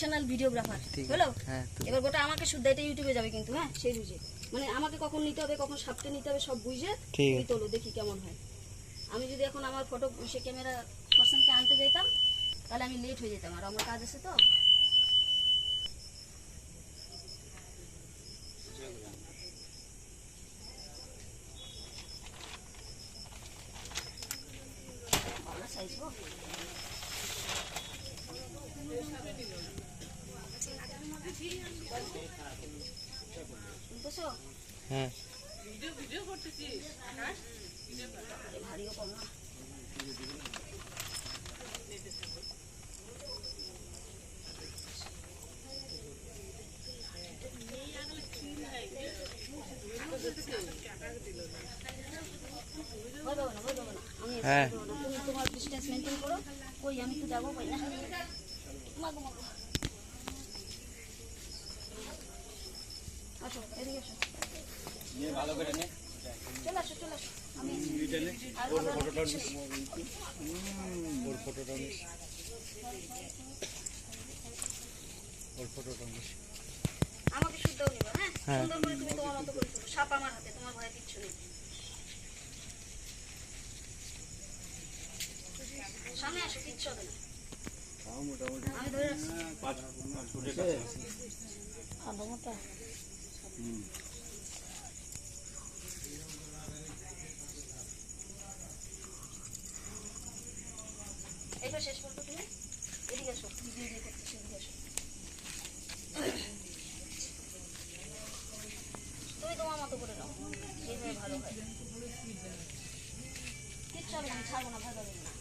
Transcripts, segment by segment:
Professional videographer হলো? হ্যাঁ, এবার গোটা আমাকে শুদ্ধ এটা ইউটিউবে যাবে কিন্তু হ্যাঁ সেই বুঝে মানে আমাকে কখন নিতে হবে কখন সাপটে নিতে হবে সব বুঝে তুমি তোলো দেখি কেমন হয়। আমি যদি এখন আমার ফটো সে ক্যামেরা পার্সনকে আনতে যেতাম তাহলে আমি লেট হয়ে যেতাম আর আমার কাজ আছে তো। হ্যাঁ হ্যাঁ। তোমার distance maintain করো। কই, আমি তো যাব কই না। আসো, আসো। চলে আসো, চলে আসো। আমি কিচ্ছু নেই। ওর ফটোটা নিস ওর ফটোটা নিস আমাকে শুদ্ধও নিবা হ্যাঁ হ্যাঁ। সুন্দর করে তুমি তোমার মতো করে সাপ আমার হাতে তোমার ভয়ে কিচ্ছু নেই সামনে আসো কিচ্ছু হবে না আমি ধরে রাখছি ভালো মতো এটা শেষ করতো তুমি? এদিকে আসো। দিয়ে আসো তুমি তোমার মতো করে নাও। ভালো হয়। কিচ্ছু ছাড়বো না ভয় না।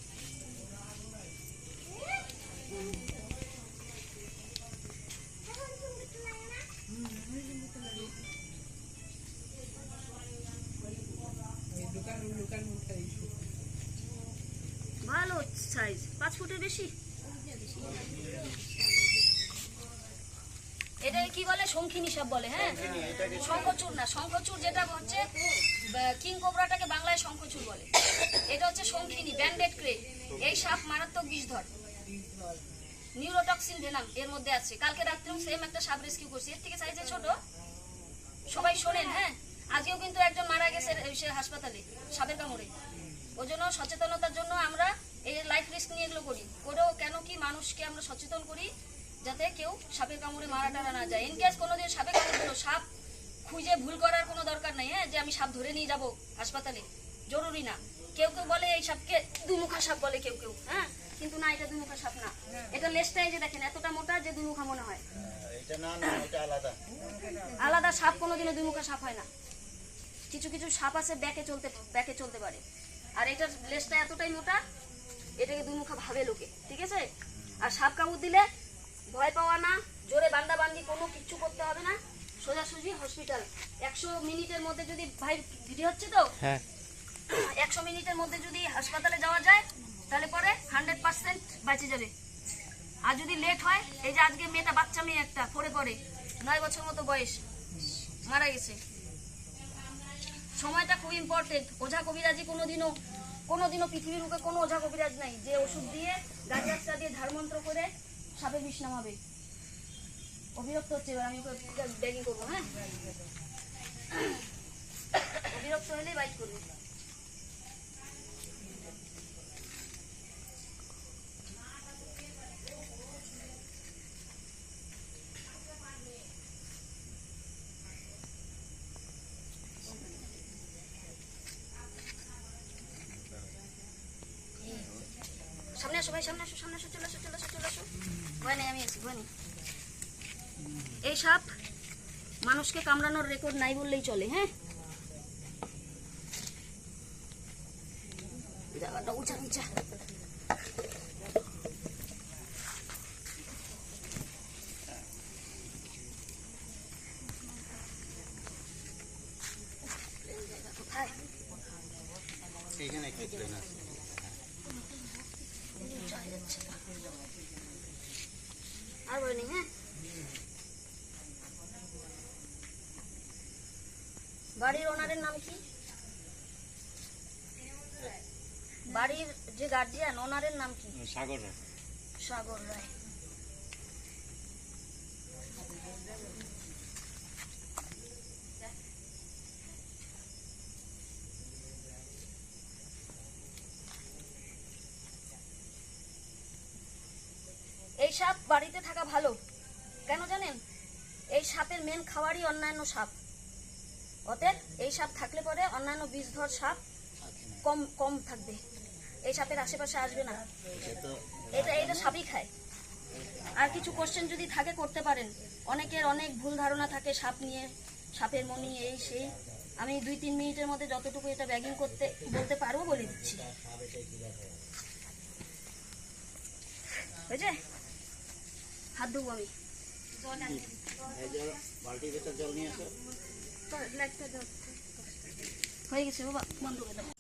ফুটের বেশি? এটা কি বলে? শঙ্খিনী সাপ বলে হ্যাঁ? শঙ্খচূড় না শঙ্খচূড় যেটা হচ্ছে কিং কোবরাটাকে বাংলায় শঙ্খচূড় বলে। এটা হচ্ছে শঙ্খিনী ব্যান্ডেড ক্রে। এই সাপ মারাত্মক বিষধর। নিউরোটক্সিন ভেনাম এর মধ্যে আছে। কালকে রাত্রেও সেম একটা সাপ রেস্কিউ করছি। এর থেকে সাইজে ছোট। সবাই শোনেন হ্যাঁ? আজকেও কিন্তু একজন মারা গেছে হাসপাতালে সাপের কামড়ে। ওই জন্য সচেতনতার জন্য আমরা এই লাইফ রিস্ক নিয়ে এগুলো করি। করেও কেন কি মানুষকে আমরা সচেতন করি যাতে কেউ সাপের কামড়ে মারা টারা না যায়। ইন কেস কোনো দিন সাপে কামড় দিল সাপ খুঁজে ভুল করার কোনো দরকার নেই হ্যাঁ? যে আমি সাপ ধরে নিয়ে যাব হাসপাতালে। জরুরি না। কেউ কেউ বলে এই সাপকে দুমুখা সাপ বলে কেউ কেউ হ্যাঁ? কিন্তু না এটা দুমুখা সাপ না। এটা লেজটা এই যে দেখেন এতটা মোটা যে দুমুখা মনে হয়। আলাদা সাপ কোনোদিনও দুমুখা সাপ হয় না। কিছু কিছু সাপ আছে ব্যাকে চলতে ব্যাকে চলতে পারে। আর এটার লেজটা এতটাই মোটা এটাকে দুমুখা ভাবে লোকে ঠিক আছে? আর সাপ কামড় দিলে ভয় পাওয়া না জোরে বান্দা বান্দি কোনো কিচ্ছু করতে হবে না। সোজাসুজি হসপিটাল একশো মিনিটের মধ্যে যদি ভাই ভিডিও হচ্ছে তো? হ্যাঁ। একশো মিনিটের মধ্যে যদি হাসপাতালে যাওয়া যায় তাহলে পরে হান্ড্রেড পার্সেন্ট বাঁচে যাবে। আর যদি লেট হয় এই যে আজকে মেয়েটা বাচ্চা মেয়ে একটা পড়ে পড়ে নয় বছর মতো বয়স মারা গেছে। সময়টা খুব ইম্পর্টেন্ট ওঝা কবিরাজি কোনোদিনও কোনোদিনও পৃথিবীর মুখে কোনো ওঝা কবিরাজ নাই। যে ওষুধ দিয়ে গাছ গাছটা দিয়ে ধারমন্ত্র করে সাপে বিষ নামাবে। অবিরক্ত হচ্ছে, এবার আমি ওকে ব্যাগিং করব হ্যাঁ? অভিরক্ত হলেই বাইক করবে সামনে আসো ভাই, সামনে আসো সামনে আসো, চলে আসো চলে আসো চলে আসো। ভয় নেই, আমি আছি, ভয় এই সাপ মানুষকে কামড়ানোর রেকর্ড নাই বললেই চলে হ্যাঁ? জায়গাটা উঁচা নিচা এইখানে একটু আর ভয় হ্যাঁ বাড়ির ওনারের নাম কি? বাড়ির যে গার্জিয়ান ওনারের নাম কি? সাগর রায়। সাগর রায় এই সাপ বাড়িতে থাকা ভালো। কেন জানেন? এই সাপের মেন খাওয়ারই অন্যান্য সাপ। অতএব এই সাপ থাকলে পরে অন্যান্য বিষধর সাপ কম কম থাকবে। এই সাপের আশেপাশে আসবে না। এটা এটা সাপই খায়। আর কিছু কোশ্চেন যদি থাকে করতে পারেন। অনেকের অনেক ভুল ধারণা থাকে সাপ নিয়ে, সাপের মনি, এই, সেই। আমি দুই, তিন মিনিটের মধ্যে যতটুকু এটা ব্যাগিং করতে, বলতে পারব বলে দিচ্ছি। হয়েছে? হাত ধুবো আমি। হয়ে গেছে বাবা বন্ধ করে